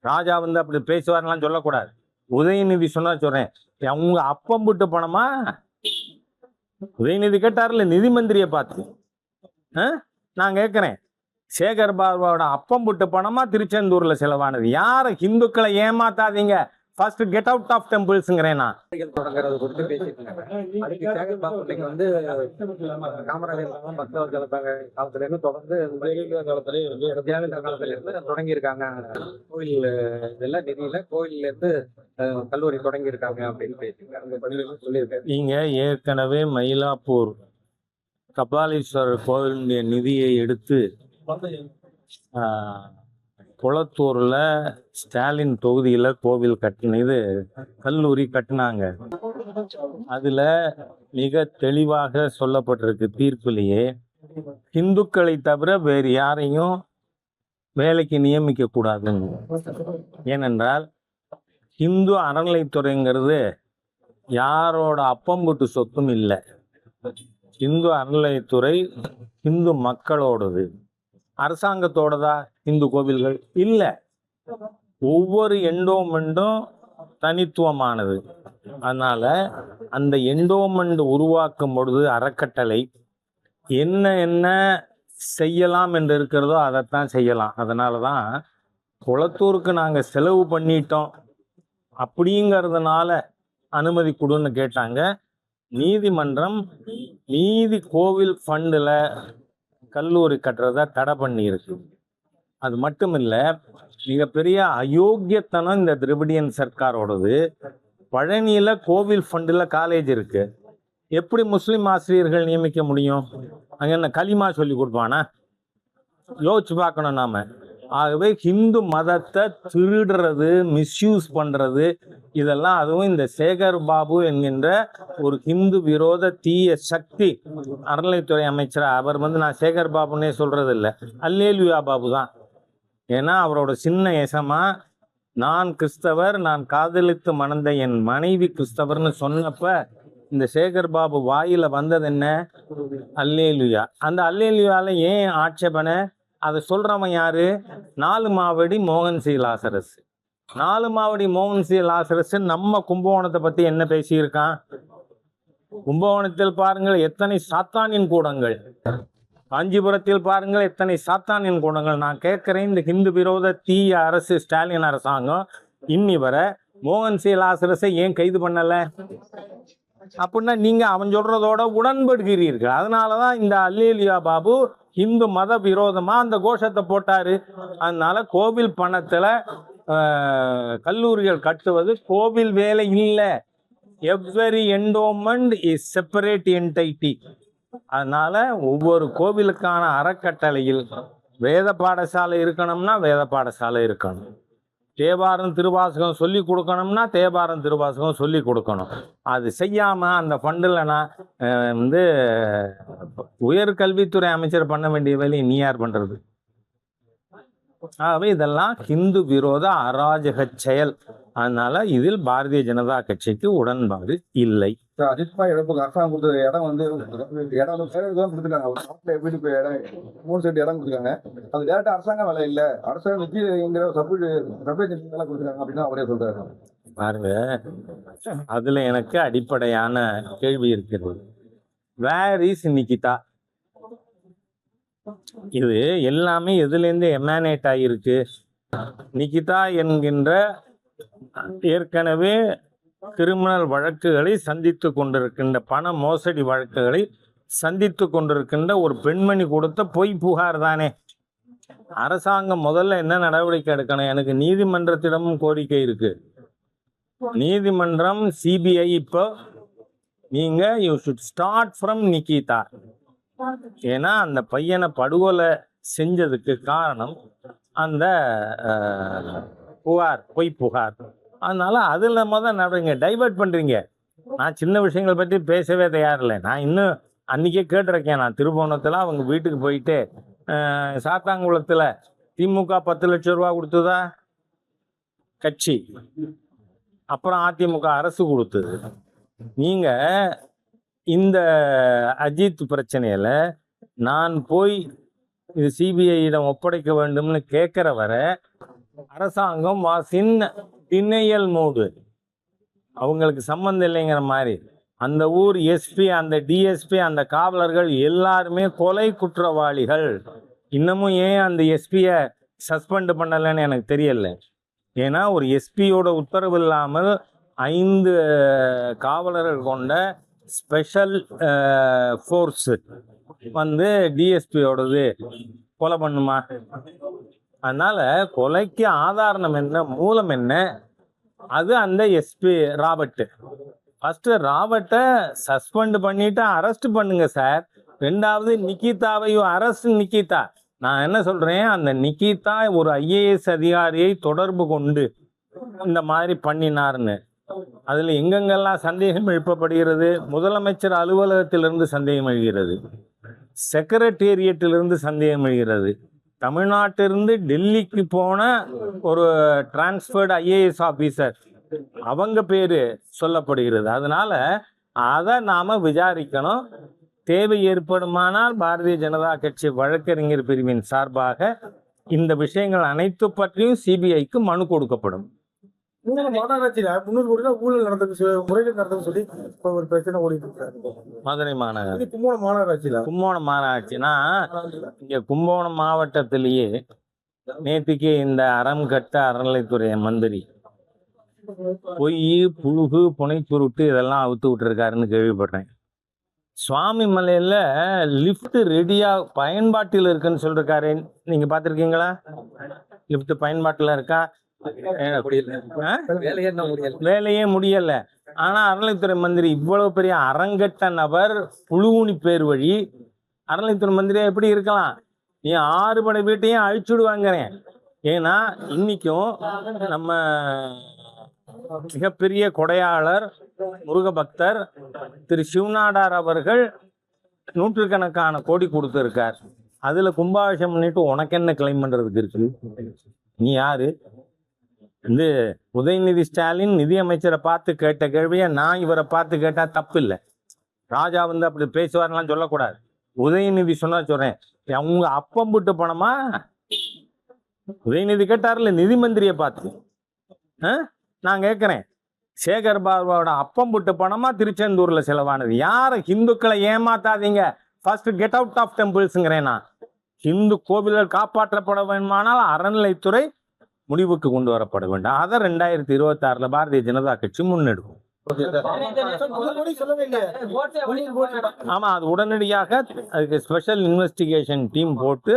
ராஜா வந்து அப்படி பேசுவார்லாம் சொல்லக்கூடாது. உதயநிதி சொன்னா சொல்றேன். அவங்க அப்பம் புட்டு பணமா? உதயநிதி கேட்டார்ல நிதி மந்திரியை பார்த்து. ஆ? நான் கேட்குறேன். சேகர் பாபாவோட அப்பம் புட்டு பணமா திருச்செந்தூர்ல செலவானது? யாரை ஹிந்துக்களை ஏமாத்தாதீங்க. ஃபர்ஸ்ட் கெட் அவுட் ஆஃப் டெம்பிள்ஸுங்கிறேன் நான். தொடங்குறது குறித்து பேசிட்டு அதுக்கு சேகர் வந்து காமராஜர் காலம் பக்தவர்கள் காலத்துல இருந்து தொடர்ந்து காலத்துல ஜெயலலிதா காலத்துல இருந்து தொடங்கி இருக்காங்க கோயில் இதெல்லாம் நிதியில கோயில்ல இருந்து கல்லூரி தொடங்கி இருக்காங்க. அப்படின்னு பேசியிருக்காங்க சொல்லியிருக்காரு. நீங்க ஏற்கனவே மயிலாப்பூர் கபாலீஸ்வரர் கோவிலுடைய நிதியை எடுத்து குளத்தூர்ல ஸ்டாலின் தொகுதியில கோவில் கட்டினது கல்லூரி கட்டினாங்க. அதுல மிக தெளிவாக சொல்லப்பட்டிருக்கு தீர்ப்பிலேயே இந்துக்களை தவிர வேறு யாரையும் வேலைக்கு நியமிக்க கூடாதுன்னு ஏனென்றால் இந்து அறநிலைத்துறைங்கிறது யாரோட அப்பம்புட்டு சொத்தும் இல்லை. இந்து அறநிலையத்துறை இந்து மக்களோடது. அரசாங்கத்தோடதா? இந்து கோவில்கள் இல்லை. ஒவ்வொரு எண்டோமெண்டும் தனித்துவமானது. அதனால அந்த எண்டோமெண்ட் உருவாக்கும் பொழுது அறக்கட்டளை என்ன என்ன செய்யலாம் என்று இருக்கிறதோ அதைத்தான் செய்யலாம். அதனால தான் குளத்தூருக்கு நாங்கள் செலவு பண்ணிட்டோம். அப்படிங்கிறதுனால அனுமதி கொடுன்னு கேட்டாங்க. நீதிமன்றம் நீதி கோவில் ஃபண்டில் கல்லூரி கட்டுறத தடை பண்ணியிருக்கு. அது மட்டும் இல்லை மிகப்பெரிய அயோக்கியத்தனம் இந்த திரிபடியன் சர்க்காரோடது. பழனியில் கோவில் ஃபண்டில் காலேஜ் இருக்கு. எப்படி முஸ்லீம் ஆசிரியர்கள் நியமிக்க முடியும்? அங்கே என்ன களிமா சொல்லி கொடுப்பானா? யோசிச்சு பார்க்கணும் நாம. ஆகவே ஹிந்து மதத்தை திருடுறது மிஸ்யூஸ் பண்ணுறது இதெல்லாம் அதுவும் இந்த சேகர் பாபு என்கின்ற ஒரு ஹிந்து விரோத தீய சக்தி அறநிலைத்துறை அமைச்சராக அவர் வந்து நான் சேகர் பாபுன்னே சொல்கிறது இல்லை அல்லேலுயா பாபு தான். ஏன்னா அவரோட சின்ன எசமா நான் கிறிஸ்தவர் நான் காதலித்து மணந்த என் மனைவி கிறிஸ்தவர்னு சொன்னப்ப இந்த சேகர் பாபு வாயில வந்தது என்ன? அல்லேலுயா. அந்த அல்லேலுயால ஏன் ஆட்சேபனை? அதை சொல்றவன் யாரு? நாலு மாவடி மோகன் சி. லாசரஸ். நாலு மாவடி மோகன் சி. லாசரஸ் நம்ம கும்பகோணத்தை பத்தி என்ன பேசியிருக்கான்? கும்பகோணத்தில் பாருங்கள் எத்தனை சாத்தானின் கூடங்கள். காஞ்சிபுரத்தில் பாருங்கள் எத்தனை சாத்தானின் குணங்கள். நான் கேட்கிறேன் இந்த ஹிந்து விரோத தீய அரசு ஸ்டாலின் அரசாங்கம் இன்னி வர மோகன் சி லாசரஸை ஏன் கைது பண்ணலை? அப்படின்னா நீங்கள் அவன் சொல்றதோட உடன்படுகிறீர்கள். அதனாலதான் இந்த அல்லேலியா பாபு இந்து மத விரோதமாக அந்த கோஷத்தை போட்டாரு. அதனால கோவில் பணத்தில் கல்லூரிகள் கட்டுவது கோவில் வேலை இல்லை. Every endowment is separate entity அதனால ஒவ்வொரு கோவிலுக்கான அறக்கட்டளையில் வேத பாடசாலை இருக்கணும்னா வேத பாடசாலை இருக்கணும். தேவாரம் திருவாசகம் சொல்லி கொடுக்கணும்னா தேவாரம் திருவாசகம் சொல்லி கொடுக்கணும். அது செய்யாம அந்த ஃபண்டில் நான் அஹ், வந்து உயர்கல்வித்துறை அமைச்சர் பண்ண வேண்டிய வேலையை நீ யார் பண்றது? ஆகவே இதெல்லாம் ஹிந்து விரோத அராஜக செயல். அதனால இதில் பாரதிய ஜனதா கட்சிக்கு உடன்பாடு இல்லை. அஜித்பா இழப்புக்கு அரசாங்கம் கொடுத்த இடம் வந்து இடம் வந்து சேலம் தான் கொடுத்துருக்காங்க ஒரு நாட்டில் எப்படி இப்போ இடம்? மூணு செட் இடம் கொடுத்துருக்காங்க. அது டேரக்டா அரசாங்கம் வேலை இல்லை. அரசாங்கம் நிதிங்கிற சப்பு சப்ளை எல்லாம் கொடுத்துருக்காங்க அப்படின்னு அவரே சொல்றாரு. பாருங்க அதுல எனக்கு அடிப்படையான கேள்வி இருக்கிறது வேர் இஸ் நிகிதா இது எல்லாமே எதுலேருந்து எமானேட் ஆகியிருக்கு நிகிதா என்கின்ற ஏற்கனவே கிரிமினல் வழக்குகளை சந்தித்து கொண்டிருக்கின்ற பண மோசடி வழக்குகளை சந்தித்து கொண்டிருக்கின்ற ஒரு பெண்மணி கொடுத்த பொய் புகார் தானே. அரசாங்கம் முதல்ல என்ன நடவடிக்கை எடுக்கணும்? எனக்கு நீதிமன்றத்திடமும் கோரிக்கை இருக்கு. நீதிமன்றம் சிபிஐ இப்போ நீங்க you should start from Nikita ஏன்னா அந்த பையனை படுகொலை செஞ்சதுக்கு காரணம் அந்த புகார் பொய் புகார். அதனால அதில் முத நடவடிக்கை டைவர்ட் பண்றீங்க. நான் சின்ன விஷயங்கள் பற்றி பேசவே தயாரில்லை. நான் இன்னும் அன்றைக்கே கேட்டிருக்கேன். நான் திருபுவனத்தில் அவங்க வீட்டுக்கு போயிட்டு சாத்தாங்குளத்தில் திமுக பத்து லட்சம் ரூபா கொடுத்ததா? கட்சி. அப்புறம் அதிமுக அரசு கொடுத்தது. நீங்க இந்த அஜித் பிரச்சனையில நான் போய் இது சிபிஐயிடம் ஒப்படைக்க வேண்டும்னு கேட்குற வரை அரசாங்கம் வாஸ் இன் திணையல் மூடு. அவங்களுக்கு சம்மந்தம் இல்லைங்கிற மாதிரி. அந்த ஊர் எஸ்பி அந்த டிஎஸ்பி அந்த காவலர்கள் எல்லாருமே கொலை குற்றவாளிகள். இன்னமும் ஏன் அந்த எஸ்பியை சஸ்பெண்ட் பண்ணலைன்னு எனக்கு தெரியல. ஏன்னா ஒரு எஸ்பியோட உத்தரவு இல்லாமல் ஐந்து காவலர்கள் கொண்ட ஸ்பெஷல் ஃபோர்ஸு வந்து டிஎஸ்பியோடது கொலை பண்ணுமா? அதனால கொலைக்கு ஆதாரம் என்ன மூலம் என்ன? அது அந்த எஸ்பி ராபர்ட்டு. ஃபர்ஸ்ட் ராபர்ட்டை சஸ்பெண்ட் பண்ணிட்டு அரெஸ்ட் பண்ணுங்க சார் ரெண்டாவது நிக்கிதாவையும் அரஸ்ட் நிக்கிதா. நான் என்ன சொல்றேன் அந்த நிக்கிதா ஒரு ஐஏஎஸ் அதிகாரியை தொடர்பு கொண்டு இந்த மாதிரி பண்ணினார்னு. அதில் எங்கெங்கெல்லாம் சந்தேகம் எழுப்பப்படுகிறது? முதலமைச்சர் அலுவலகத்திலிருந்து சந்தேகம் எழுகிறது. செக்ரட்டேரியட்டிலிருந்து சந்தேகம் எழுகிறது. தமிழ்நாட்டிலிருந்து டெல்லிக்கு போன ஒரு டிரான்ஸ்ஃபர்டு ஐஏஎஸ் ஆஃபீஸர் அவங்க பேர் சொல்லப்படுகிறது. அதனால அதை நாம் விசாரிக்கணும். தேவை ஏற்படுமானால் பாரதிய ஜனதா கட்சி வழக்கறிஞர் பிரிவின் சார்பாக இந்த விஷயங்கள் அனைத்து பற்றியும் சிபிஐக்கு மனு கொடுக்கப்படும். முன்னூறு மாநகராட்சியில முன்னூறு கோடி ஊழல் நடந்தது முறைகேடு நடந்தது சொல்லி இப்ப ஒரு பிரச்சனை ஓடிட்டு இருக்காரு மதுரை மாநகர். இது கும்போணம் மாநகராட்சியில கும்போணம் மாநகராட்சினா இங்க கும்பகோணம் மாவட்டத்திலேயே நேற்றுக்கு இந்த அறம் கட்ட அறநிலைத்துறை மந்திரி பொய் புழுகு புனைச்சுருட்டு இதெல்லாம் அவுத்து விட்டுருக்காருன்னு கேள்விப்பட்டேன். சுவாமி மலையில லிஃப்ட் ரெடியா பயன்பாட்டில் இருக்குன்னு சொல்லிருக்காரு. நீங்க பார்த்துருக்கீங்களா? லிஃப்ட் பயன்பாட்டில் இருக்கா? வேலையே முடியல. ஆனா அறநிலைத்துறை மந்திரி இவ்வளவு பெரிய அரங்கட்ட நபர் புழுவுனி பேர் வழி அறநிலைத்துறை மந்திரியா எப்படி இருக்கலாம்? நீ ஆறு படை வீட்டையும் அழிச்சுடுவாங்கிறேன் ஏன்னா இன்னைக்கும் நம்ம மிகப்பெரிய கொடையாளர் முருக பக்தர் திரு சிவநாடார் அவர்கள் நூற்றுக்கணக்கான கோடி கொடுத்துருக்கார். அதுல கும்பாபிஷேகம் பண்ணிட்டு உனக்கு என்ன கிளைம் பண்றதுக்கு இருக்கு? நீ யாரு? வந்து உதயநிதி ஸ்டாலின் நிதியமைச்சரை பார்த்து கேட்ட கேள்வியை நான் இவரை பார்த்து கேட்டால் தப்பு இல்லை ராஜா வந்து அப்படி பேசுவார்லாம் சொல்லக்கூடாது. உதயநிதி சொன்னா சொல்றேன். அவங்க அப்பம் புட்டு போனோமா உதயநிதி கேட்டார்ல நிதி மந்திரியை பார்த்து. ஆ? நான் கேட்குறேன் சேகர் பாபுவோட அப்பம் புட்டு பணமா திருச்செந்தூர்ல செலவானது? யாரை ஹிந்துக்களை ஏமாத்தாதீங்க. ஃபர்ஸ்ட் கெட் அவுட் ஆஃப் டெம்பிள்ஸுங்கிறேன் நான். ஹிந்து கோவில்கள் காப்பாற்றப்பட வேண்டுமானால் அறநிலைத்துறை முடிவுக்கு கொண்டு வரப்பட வேண்டும். அதை ரெண்டாயிரத்தி இருபத்தி ஆறுல பாரதிய ஜனதா கட்சி முன்னெடுக்கும். ஆமா அது உடனடியாக அதுக்கு ஸ்பெஷல் இன்வெஸ்டிகேஷன் டீம் போட்டு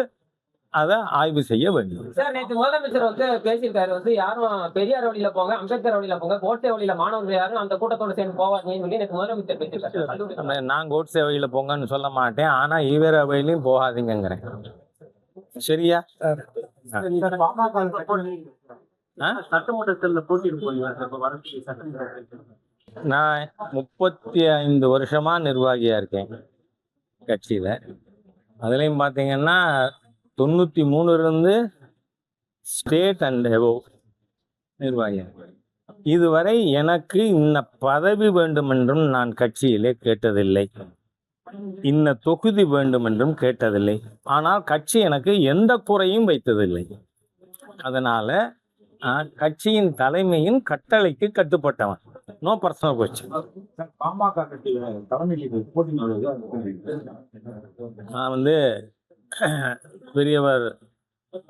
அதை ஆய்வு செய்ய வேண்டும். சார் நேற்று முதலமைச்சர் வந்து பேசியிருக்காரு. வந்து யாரும் பெரியார் வழியில போங்க அம்பேத்கர் வழியில போங்க கோட்டை வழியில மாணவர்கள் யாரும் அந்த கூட்டத்தோட சேர்ந்து போவாங்கன்னு சொல்லி நேற்று முதலமைச்சர் பேசியிருக்காரு. நான் கோட்ஸே வழியில போங்கன்னு சொல்ல மாட்டேன். ஆனா ஈவேரா வழியிலையும் போகாதீங்கிறேன் சரியா? சட்டமன்றத்தில் நான் முப்பத்தி ஐந்து வருஷமா நிர்வாகியா இருக்கேன் கட்சியில. அதுலயும் பாத்தீங்கன்னா தொண்ணூத்தி மூணுல இருந்து ஸ்டேட் அண்ட் எவோ நிர்வாகியா இருக்கேன். இதுவரை எனக்கு இன்ன பதவி வேண்டும் என்றும் நான் கட்சியிலே கேட்டதில்லை. இன்ன தொகுதி வேண்டும் என்றும் கேட்டதில்லை. ஆனால் கட்சி எனக்கு எந்த குறையும் வைத்ததில்லை. அதனால நான் கட்சியின் தலைமையின் கட்டளைக்கு கட்டுப்பட்டவன். நோ பர்சனல் கொஸ்டின் பாமக நான் வந்து பெரியவர்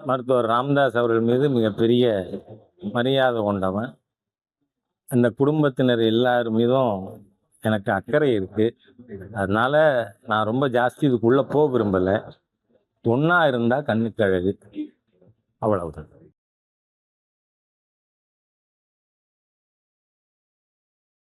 மருத்துவர் ராம்தாஸ் அவர்கள் மீது மிகப்பெரிய மரியாதை கொண்டவன். அந்த குடும்பத்தினர் எல்லார் மீதும் எனக்கு அக்கறை இருக்குது அதனால் நான் ரொம்ப ஜாஸ்தி இதுக்குள்ளே போக விரும்பலை. ஒன்றா இருந்தால் கண்ணுக்கு அழகு. அவ்வளவுதான்.